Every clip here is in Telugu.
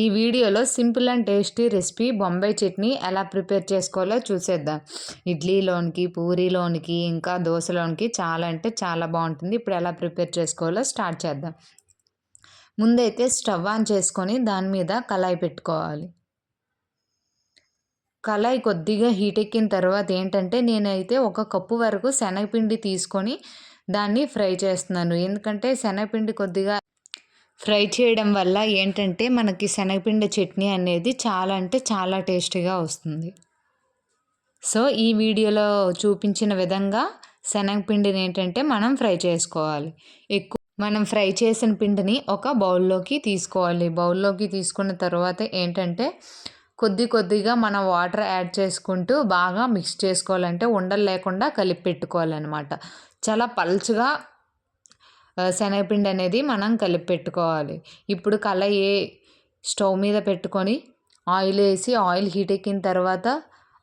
ఈ వీడియోలో simple and tasty recipe Bombay chutney ఎలా ప్రిపేర్ చేసుకోవాలో చూసేద్దాం. ఇడ్లీలోనికి పూరీలోనికి ఇంకా దోశలోనికి చాలా అంటే చాలా బాగుంటుంది. ఇప్పుడు ఎలా ప్రిపేర్ చేసుకోవాలో స్టార్ట్ చేద్దాం. ముందైతే స్టవ్ ఆన్ చేసుకొని దాని మీద కళాయి పెట్టుకోవాలి. కళాయి కొద్దిగా హీట్ ఎక్కిన తర్వాత ఏంటంటే నేనైతే ఒక కప్పు వరకు శనగపిండి తీసుకొని దాన్ని ఫ్రై చేస్తున్నాను. ఎందుకంటే శనగపిండి కొద్దిగా ఫ్రై చేయడం వల్ల ఏంటంటే మనకి శనగపిండి చట్నీ అనేది చాలా అంటే చాలా టేస్టీగా వస్తుంది. సో ఈ వీడియోలో చూపించిన విధంగా శనగపిండిని ఏంటంటే మనం ఫ్రై చేసుకోవాలి. ఎక్కువ మనం ఫ్రై చేసిన పిండిని ఒక బౌల్లోకి తీసుకోవాలి. బౌల్లోకి తీసుకున్న తర్వాత ఏంటంటే కొద్ది కొద్దిగా మనం వాటర్ యాడ్ చేసుకుంటూ బాగా మిక్స్ చేసుకోవాలంటే ఉండలు లేకుండా కలిపి పెట్టుకోవాలన్నమాట. చాలా పల్చగా శనగపిండి అనేది మనం కలిపి పెట్టుకోవాలి. ఇప్పుడు కళాయి స్టవ్ మీద పెట్టుకొని ఆయిల్ వేసి ఆయిల్ హీట్ ఎక్కిన తర్వాత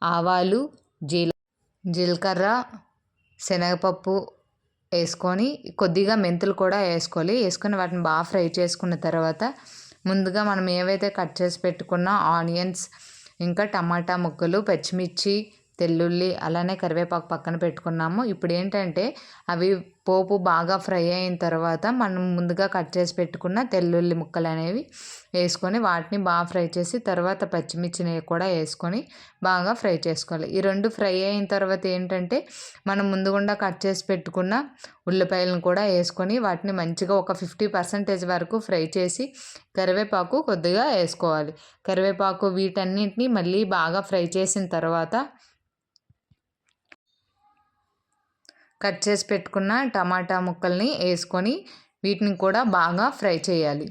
ఆవాలు జీల జీలకర్ర శనగపప్పు వేసుకొని కొద్దిగా మెంతులు కూడా వేసుకోవాలి. వేసుకొని వాటిని బాగా ఫ్రై చేసుకున్న తర్వాత ముందుగా మనం ఏవైతే కట్ చేసి పెట్టుకున్న ఆనియన్స్ ఇంకా టమాటా ముక్కలు పచ్చిమిర్చి తెల్లుల్లి అలానే కరివేపాకు పక్కన పెట్టుకున్నాము ఇప్పుడు ఏంటంటే అవి పోపు బాగా ఫ్రై అయిన తర్వాత మనం ముందుగా కట్ చేసి పెట్టుకున్న తెల్లుల్లి ముక్కలు అనేవి వేసుకొని వాటిని బాగా ఫ్రై చేసి తర్వాత పచ్చిమిర్చిని కూడా వేసుకొని బాగా ఫ్రై చేసుకోవాలి. ఈ రెండు ఫ్రై అయిన తర్వాత ఏంటంటే మనం ముందుగుండా కట్ చేసి పెట్టుకున్న ఉల్లిపాయలను కూడా వేసుకొని వాటిని మంచిగా ఒక ఫిఫ్టీ పర్సెంటేజ్ వరకు ఫ్రై చేసి కరివేపాకు కొద్దిగా వేసుకోవాలి. కరివేపాకు వీటన్నిటిని మళ్ళీ బాగా ఫ్రై చేసిన తర్వాత కట్ చేసి పెట్టుకున్న టమాటా ముక్కల్ని వేసుకొని వీటిని కూడా బాగా ఫ్రై చేయాలి.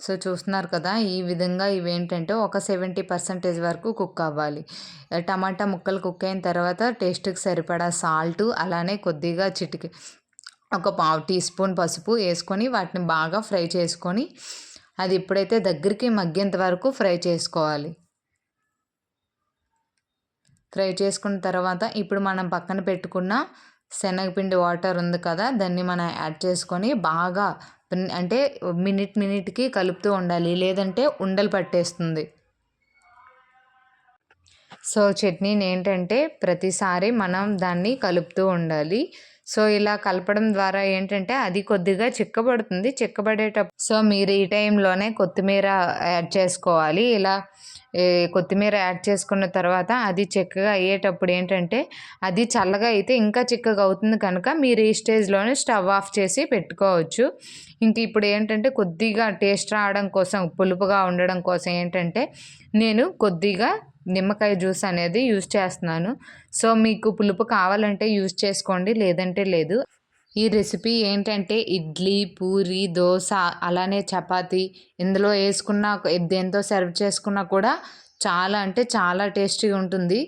సో చూస్తున్నారు కదా ఈ విధంగా ఇవేంటంటే ఒక సెవెంటీ పర్సెంటేజ్ వరకు కుక్ అవ్వాలి. టమాటా ముక్కలు కుక్ అయిన తర్వాత టేస్ట్కి సరిపడా సాల్ట్ అలానే కొద్దిగా చిటికి ఒక పావు టీ స్పూన్ పసుపు వేసుకొని వాటిని బాగా ఫ్రై చేసుకొని అది ఎప్పుడైతే దగ్గరికి మగ్గేంత వరకు ఫ్రై చేసుకోవాలి. ఫ్రై చేసుకున్న తర్వాత ఇప్పుడు మనం పక్కన పెట్టుకున్న శనగపిండి వాటర్ ఉంది కదా దాన్ని మనం యాడ్ చేసుకొని బాగా అంటే మినిట్ మినిట్కి కలుపుతూ ఉండాలి. లేదంటే ఉండలు పట్టేస్తుంది. సో చట్నీని ఏంటంటే ప్రతిసారి మనం దాన్ని కలుపుతూ ఉండాలి. సో ఇలా కలపడం ద్వారా ఏంటంటే అది కొద్దిగా చిక్కబడుతుంది. చిక్కబడేటప్పుడు సో మీరు ఈ టైంలోనే కొత్తిమీర యాడ్ చేసుకోవాలి. ఇలా కొత్తిమీర యాడ్ చేసుకున్న తర్వాత అది చిక్కగా అయ్యేటప్పుడు ఏంటంటే అది చల్లగా అయితే ఇంకా చిక్కగా అవుతుంది కనుక మీరు ఈ స్టేజ్లోనే స్టవ్ ఆఫ్ చేసి పెట్టుకోవచ్చు. ఇంక ఇప్పుడు ఏంటంటే కొద్దిగా టేస్ట్ రావడం కోసం పులుపుగా ఉండడం కోసం ఏంటంటే నేను కొద్దిగా నిమ్మకాయ జ్యూస్ అనేది యూజ్ చేస్తున్నాను. సో మీకు పులుపు కావాలంటే యూజ్ చేసుకోండి లేదంటే లేదు. ఈ రెసిపీ ఏంటంటే ఇడ్లీ పూరి దోశ అలానే చపాతి. ఇందులో వేసుకున్న దేంతో సర్వ్ చేసుకున్నా కూడా చాలా అంటే చాలా టేస్టీగా ఉంటుంది.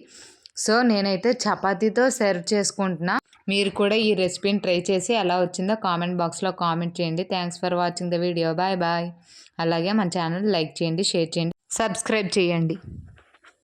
సో నేనైతే చపాతీతో సర్వ్ చేసుకుంటున్నా. మీరు కూడా ఈ రెసిపీని ట్రై చేసి ఎలా వచ్చిందో కామెంట్ బాక్స్లో కామెంట్ చేయండి. Thanks for watching the video. Bye bye. అలాగే మన ఛానల్ లైక్ చేయండి షేర్ చేయండి సబ్స్క్రైబ్ చేయండి.